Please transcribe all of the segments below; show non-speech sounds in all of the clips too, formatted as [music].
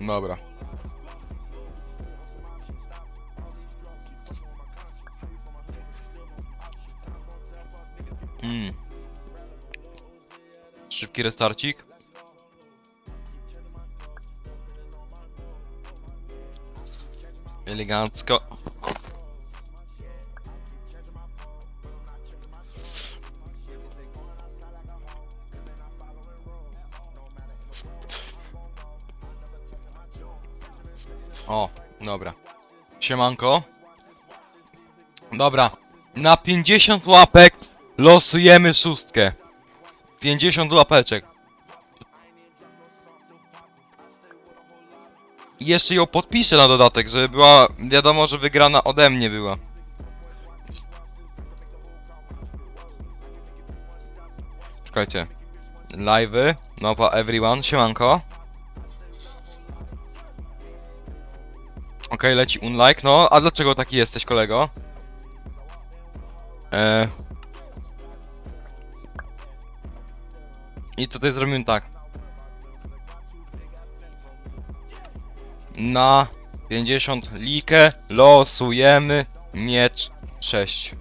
Dobra. Mm. Szybki restarcik. Elegancko. O, dobra. Siemanko. Dobra. Na 50 łapek losujemy szóstkę. 50 łapeczek. I jeszcze ją podpiszę na dodatek, żeby była wiadomo, że wygrana ode mnie była. Czekajcie. Live'y, nowa everyone, siemanko. Okej, leci unlike, no, a dlaczego taki jesteś, kolego? Eee... I tutaj zrobimy tak. Na 50 likę losujemy miecz 6.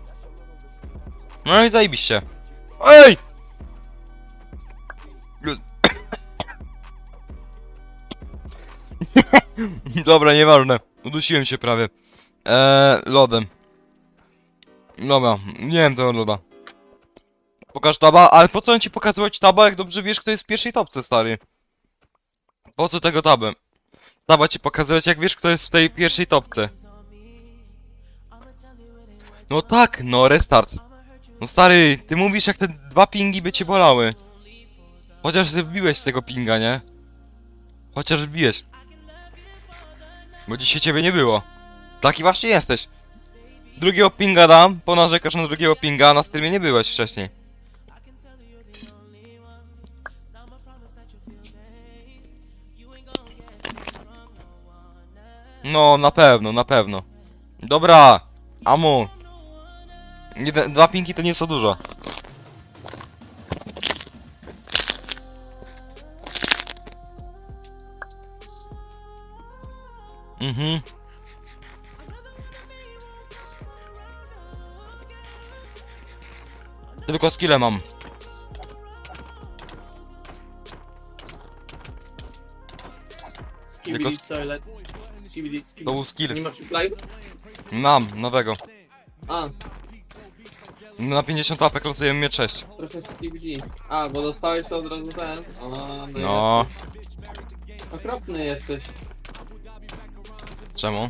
No i zajebiście. Ej! [coughs] Dobra, nieważne. Udusiłem się prawie. Eee, lodem. Dobra, nie wiem tego loda. Pokaż taba, ale po co on ci pokazywać taba, jak dobrze wiesz, kto jest w pierwszej topce, stary? Po co tego tabę? Taba ci pokazywać, jak wiesz, kto jest w tej pierwszej topce. No tak, no restart. No stary, ty mówisz, jak te dwa pingi by cię bolały. Chociaż ty wbiłeś z tego pinga, nie? Chociaż wbiłeś. Bo dzisiaj ciebie nie było. Taki właśnie jesteś. Drugiego pinga dam, ponarzekasz na drugiego pinga, a na streamie nie byłeś wcześniej. No, na pewno, na pewno. Dobra, Amu. Jeden, dwa pinki to nie są dużo. Tylko skille mam. Skibidi sk- toilet. Skibidi, To był Nie skill. masz? Mam, nowego. A, Na 50 łapek losujemy mnie 6. trochę skibidi. A, bo dostałeś to od razu ten. A, no. No. Okropny jesteś. czemu?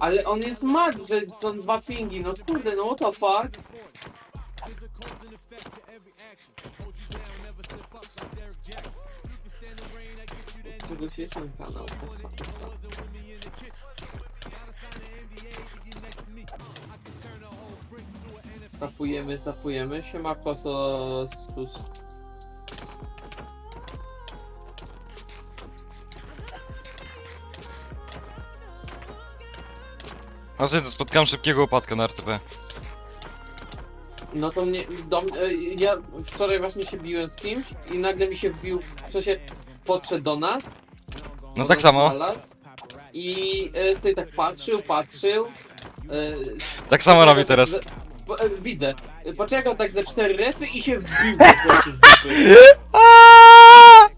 Ale on jest mat, że są dwa pingi. No kurde, no what the fuck? Czegoś jest ten kanał. Tapujemy, tapujemy. Siema Kosos. Plus. To spotkałem szybkiego upadka na RTP. No to mnie, do, e, ja wczoraj właśnie się biłem z kimś i nagle mi się wbił, w sensie podszedł do nas. No tak samo. znalazł I e, sobie tak patrzył, patrzył. e, Tak samo robi teraz. Ze, po, e, widzę. E, Poczekał tak ze cztery refy i się wbił po prostu z dupy. Aaaa!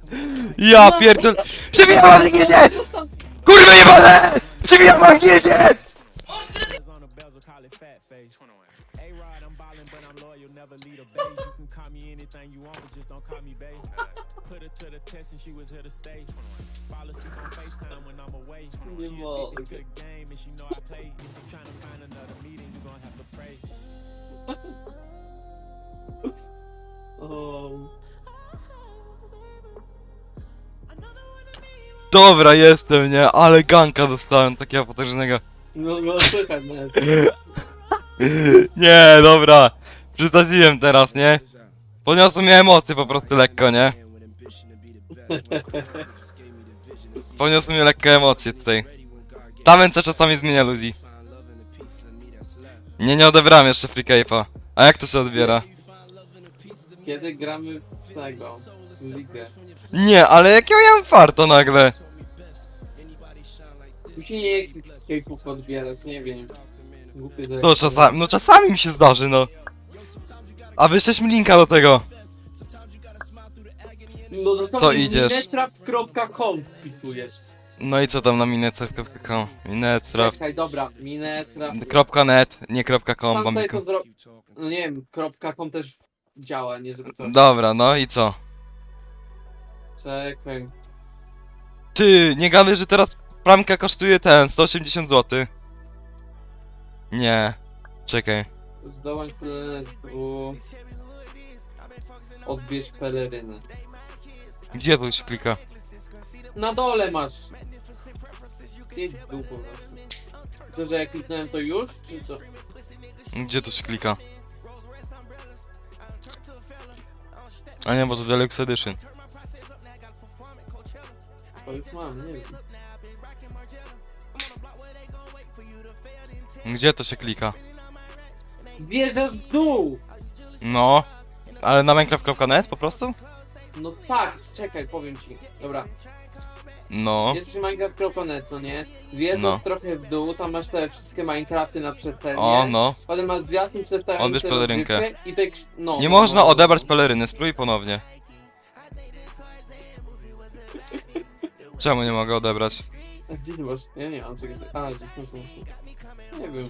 Ja pierdol... Przybijam magnesie! Kurwa on a fat face. A-Rod, I'm ballin', but I'm loyal, never lead a beige. You can call me anything you want, but just don't call me babe. Put her to the test and she was here to stay. Fall asleep on FaceTime when I'm away. Nie She addicted to the game and she know I play. If you tryna find another meeting, you gon' have to pray. [laughs] Um, Dobra, jestem, nie? Ale ganka dostałem takiego potężnego. No, no słychać nawet. [laughs] Nie, dobra. Przystawiłem teraz, nie? Podniosły mnie emocje po prostu lekko, nie? [laughs] Podniosły mnie lekko emocje tutaj. Tamen co czasami zmienia ludzi. Nie, nie odebrałem jeszcze free cape'a. A jak to się odbiera? Kiedy gramy w tego, w ligę? Nie, ale jakiego ja mam farto nagle? Się nie K-pop odbierać, nie wiem. Głupie Co, jest. czasami, no czasami mi się zdarzy, no. A wyszleś mi linka do tego. No to Co idziesz? Minecraft.com wpisujesz. No i co tam na minecraft.com? Minecraft. Czekaj, dobra, Minecraft. .net, nie .com, Sam sobie bambiko. to zro... No nie wiem, .com też działa, nie żeby coś. Dobra, no i co? Czekaj. Ty, nie gadaj, że teraz pramka kosztuje ten, 180 zł. Nie. Czekaj. Zdołań pelerynu. Odbierz pelerynę. Gdzie to się klika? Na dole masz. Jedź w dół po prostu. To, że jak kliknąłem to już, czy co? Gdzie to się klika? A nie, bo to Deluxe Edition. To już mam, nie wiem. Gdzie to się klika? Wjeżdżasz w dół! No. Ale na minecraft.net po prostu? No tak, czekaj, powiem ci. Dobra, No. jesteś Minecraft.net, co nie? Wjeżdżasz No. trochę w dół, tam masz te wszystkie Minecrafty na przecenie. O, no. Potem masz zwiastun przedstawiający Odbierz pelerynkę. rozgrywkę I te krz- no, Nie no, można no. odebrać peleryny, spróbuj ponownie. Czemu nie mogę odebrać? A Gdzie ty masz? Ja nie mam czekaj. A, gdzieś tam są. Nie wiem.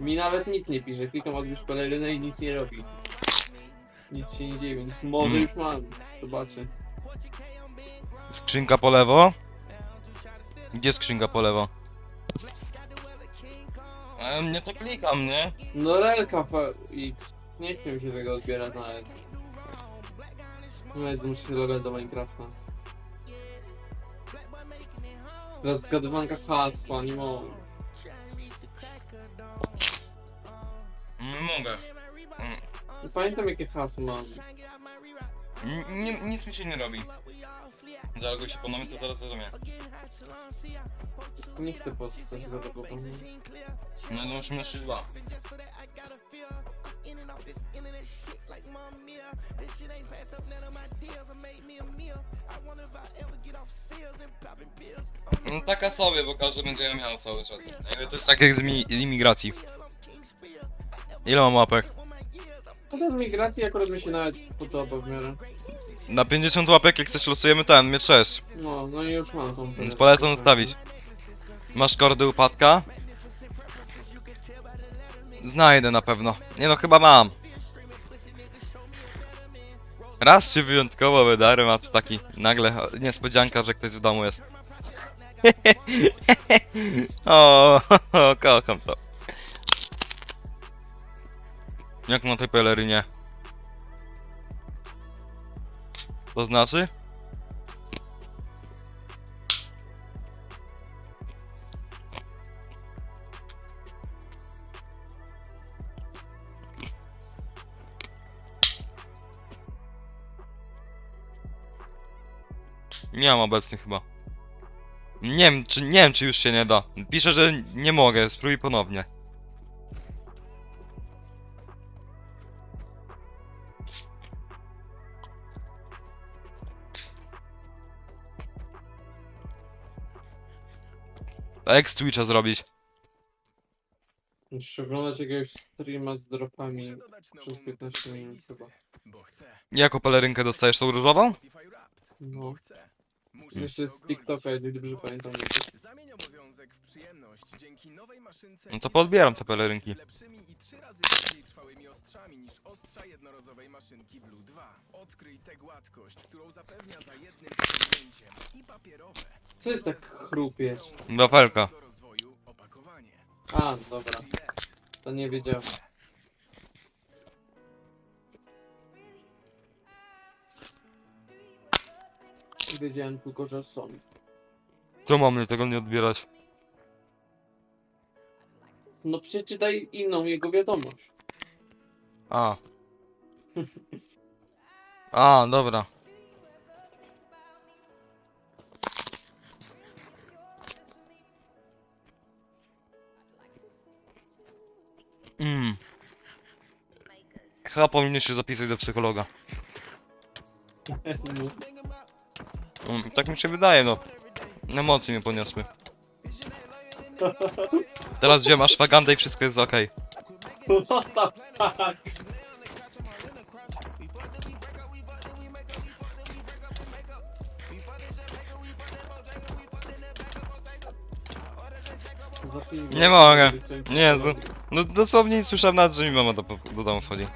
Mi nawet nic nie pisze, klikam odbierz pelerynę i nic nie robi. Nic się nie dzieje, więc może Mm. już mam. Zobaczę. Skrzynka po lewo? Gdzie skrzynka po lewo? Ale mnie to klikam, nie? No relka X. Nie chcę mi się tego odbierać nawet. No muszę się do Minecrafta. Teraz zgadywanka hasła, nie mogę. Nie mogę. Nie pamiętam jakie hasło mam. N- nie, nic mi się nie robi. Zaloguj się ponownie, to zaraz zrozumiem. Nie chcę podpisać do tego. No to musimy na 3-2. No taka sobie, bo każdy będzie ją miał cały czas. Jakby To jest tak jak z mi- imigracji. Ile mam łapek? No ten migracji akurat mi się nawet podoba w miarę. Na 50 łapek jak chcesz losujemy ten, miecz 6. No, no i już mam tą. Więc polecam zostawić. Masz kordy upadka? Znajdę na pewno. Nie no, chyba mam. Raz się wyjątkowo wydarłem, a taki nagle niespodzianka, że ktoś w domu jest. [laughs] o, [laughs] kocham to. Jak na tej pelerynie? To znaczy? Nie mam obecnie chyba. Nie wiem, czy nie wiem, czy już się nie da. Pisze, że nie mogę, spróbuj ponownie. Jak z Twitcha zrobić? Musisz oglądać jakiegoś streama z dropami przez 15 minut chyba. Jaką pelerynkę dostajesz tą różową? No. Jeszcze z TikToka, jeżeli dobrze pamiętam. Zamień obowiązek w przyjemność dzięki nowej maszynce No to podbieram te pelerynki. z lepszymi i trzy razy bardziej trwałymi ostrzami niż ostrza jednorazowej maszynki Blue 2. Odkryj tę gładkość, którą zapewnia za jednym kliknięciem i papierowe. Co jest tak chrupiesz? Do rozwoju opakowanie. A, dobra. To nie wiedziałem. Wiedziałem tylko, że są. To mam mnie tego nie odbierać. No przeczytaj inną jego wiadomość. A. [laughs] A, dobra. Mm. Chyba powinien się zapisać do psychologa. [laughs] Mm, tak mi się wydaje, no. Emocje mnie poniosły. Teraz wziąłem ashwagandę i wszystko jest okej. What the fuck? Zapnij Nie go. mogę. Nie, no, no dosłownie nie słyszałem nawet, że mi mama do, do domu wchodzi.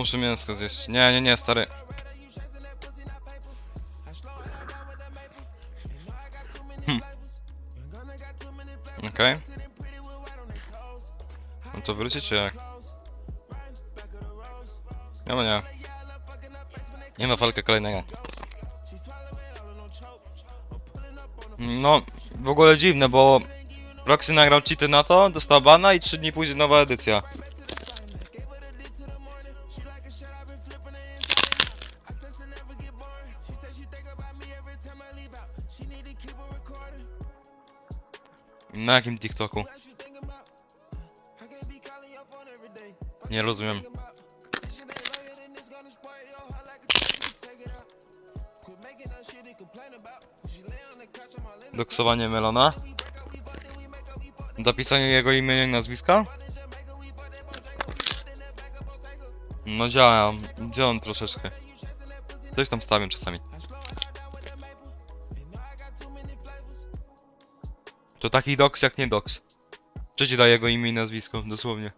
Muszę mięsko zjeść. Nie, nie, nie, stary. Hm. Okej. No to wrócicie czy jak? Nie ma nie. Nie ma walkę kolejnego. No, w ogóle dziwne, bo Roxy nagrał cheaty na to, dostał bana i 3 dni później nowa edycja. Na jakim TikToku? Nie rozumiem. Doksowanie Melona? Dopisanie jego imienia i nazwiska? No działa, działam troszeczkę. Coś tam stawiam czasami. To taki doks jak nie doks. Ci daje jego imię i nazwisko, dosłownie.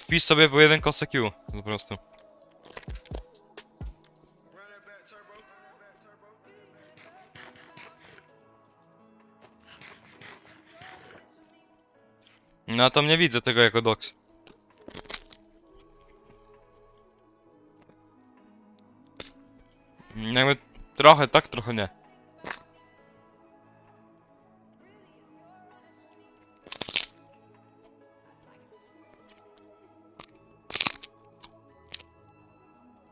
Wpisz sobie po jeden kosę Q, po prostu. No a tam nie widzę tego jako doks. Jakby trochę tak, trochę nie.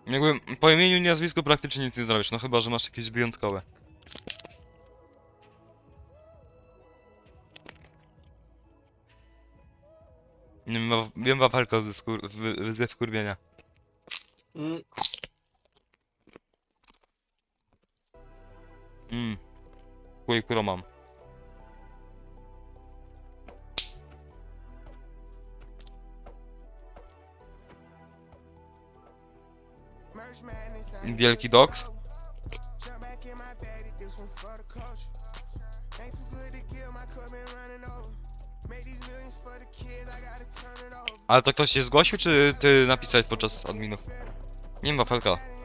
Jakby po imieniu i nazwisku praktycznie nic nie zrobisz, no chyba, że masz jakieś wyjątkowe. Nie wiem, wapelka ze skur... wy- ze wkurwienia. Mm, Chuj, którą mam. Wielki doks. Ale to ktoś się zgłosił, czy ty napisałeś podczas adminów? Nie ma felka.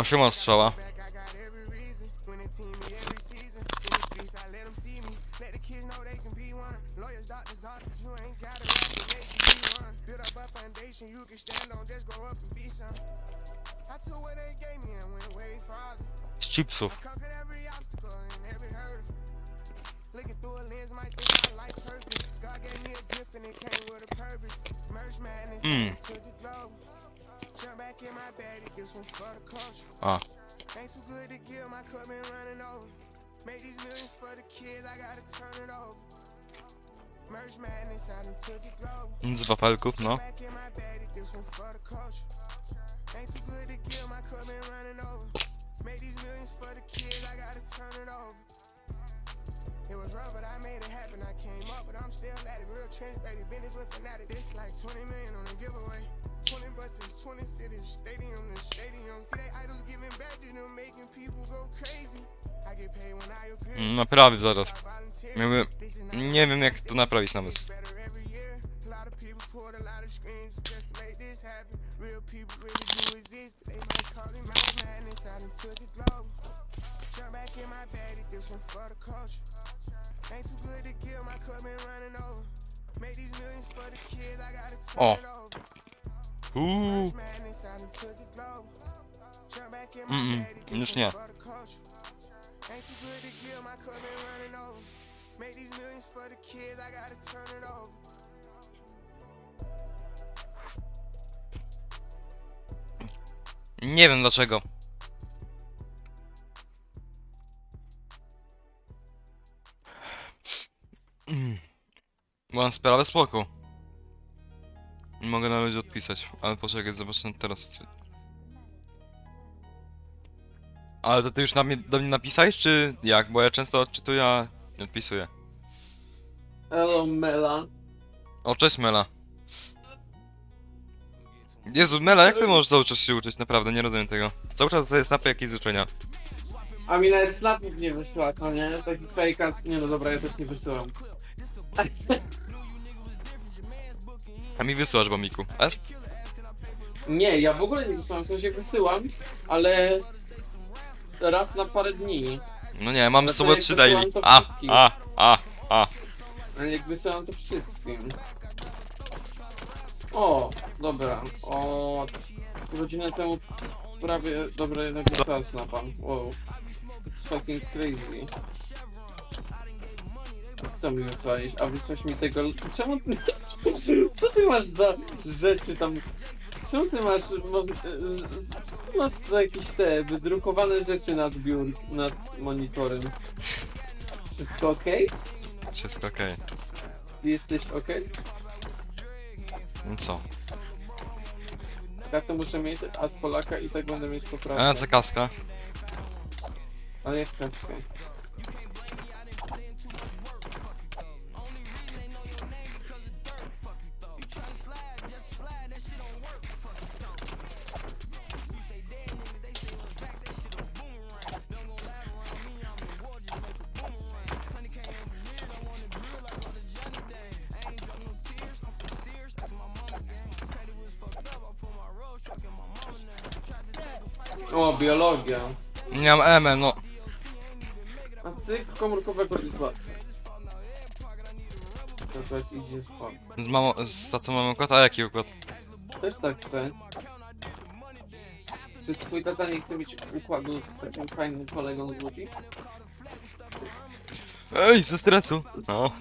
O, siema strzała. Z chipsów. Mmm. A. Ain't too good to kill, my cup been running over. Made these millions for the kids, I gotta turn it over. Merch madness, I done took it global. Z wafelków, no. Back in my bag, this one for the culture. Ain't too good to kill, my cup been running over. Made these millions for the kids, I gotta turn it over. It was rough, but I made it happen. I came up, but I'm still at it. Real trench, baby. Business with fanatic. This like 20 million on a giveaway. 20 buses, 20 cities, stadium to stadium. See, they idols giving back to them, making people go crazy. I get paid when I appear. Mm, Naprawię zaraz. Jakby, nie wiem jak to naprawić nawet. O. Uuu, did this już nie. nie wiem dlaczego. Mm. Mam sprawę spoko. Mogę nawet odpisać, ale poczekaj, zobaczę teraz co... Ale to ty już na mnie, do mnie napisałeś, czy jak? Bo ja często odczytuję, a nie odpisuję. Elo Mela. O, cześć Mela. Jezu, Mela, jak ty możesz cały czas się uczyć? Naprawdę, nie rozumiem tego. Cały czas dostaję snapy jakieś życzenia. A mi nawet snapów nie wysyła, to nie? Taki fake Nie no dobra, ja też nie wysyłam. A mi wysyłasz, Bomiku. S? Nie, ja w ogóle nie wysyłam, w sensie wysyłam, ale raz na parę dni. No nie, mam z tobą jak trzy wysyłam, daily. to A, wszystkim. a, a, a. A jak wysyłam to wszystkim. O, dobra. O, godzinę temu prawie dobra jednak wysłałem snapa. Wow. It's fucking crazy. Co mi wysłałeś? A wysłałeś mi tego... Czemu... [laughs] Co ty masz za rzeczy tam... Czemu ty masz... Co ty masz za jakieś te wydrukowane rzeczy nad biur... nad monitorem? Wszystko okej? Wszystko okej. Ty jesteś okej? No co? Kasę muszę mieć, a z Polaka i tak będę mieć poprawkę. A, co kaska? Ale jak kaskę? O, biologia. Nie mam M, no. A cyk komórkowego jest łatwy. Teraz idzie spok. Z mamą, z tatą mamy układ, a jaki układ? Też tak chcę. Czy twój tata nie chce mieć układu z takim fajnym kolegą z Łodzi? Ej, ze stresu. No.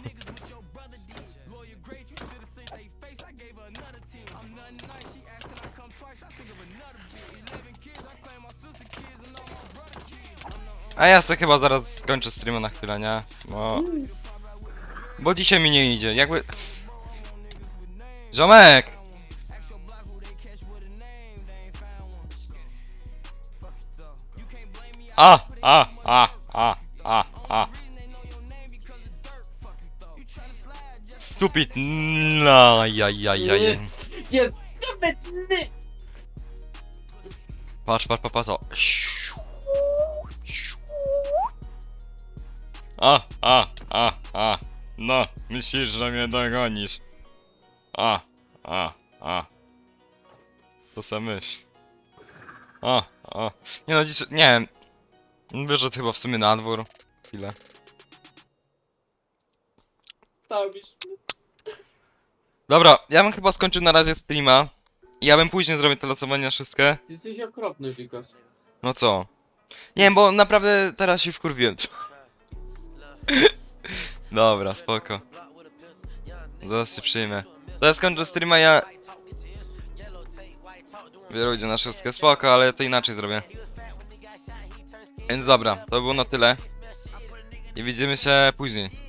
A ja se chyba zaraz skończę streama na chwilę, nie? Bo... Bo dzisiaj mi nie idzie, jakby... Ziomek! A, a, a, a, a, a. Stupid. No, ja, ja, ja, ja. Jest! Nie! Patrz, patrz, patrz, patrz, A, a, a, a. No, myślisz, że mnie dogonisz. A, a, a. To se myśl. A, a. Nie no, dziś, nie wiem. Wyszedł chyba w sumie na dwór. Chwilę. Stawisz. Dobra, ja bym chyba skończył na razie streama. Ja bym później zrobił te losowania wszystkie. Jesteś okropny, Wikos. No co? Nie wiem, bo naprawdę teraz się wkurwiłem. [laughs] Dobra, spoko. Zaraz się przyjmę. Zaraz skończę streama, ja... Ludzie na wszystkie spoko, ale to inaczej zrobię. Więc dobra, to było na tyle. I widzimy się później.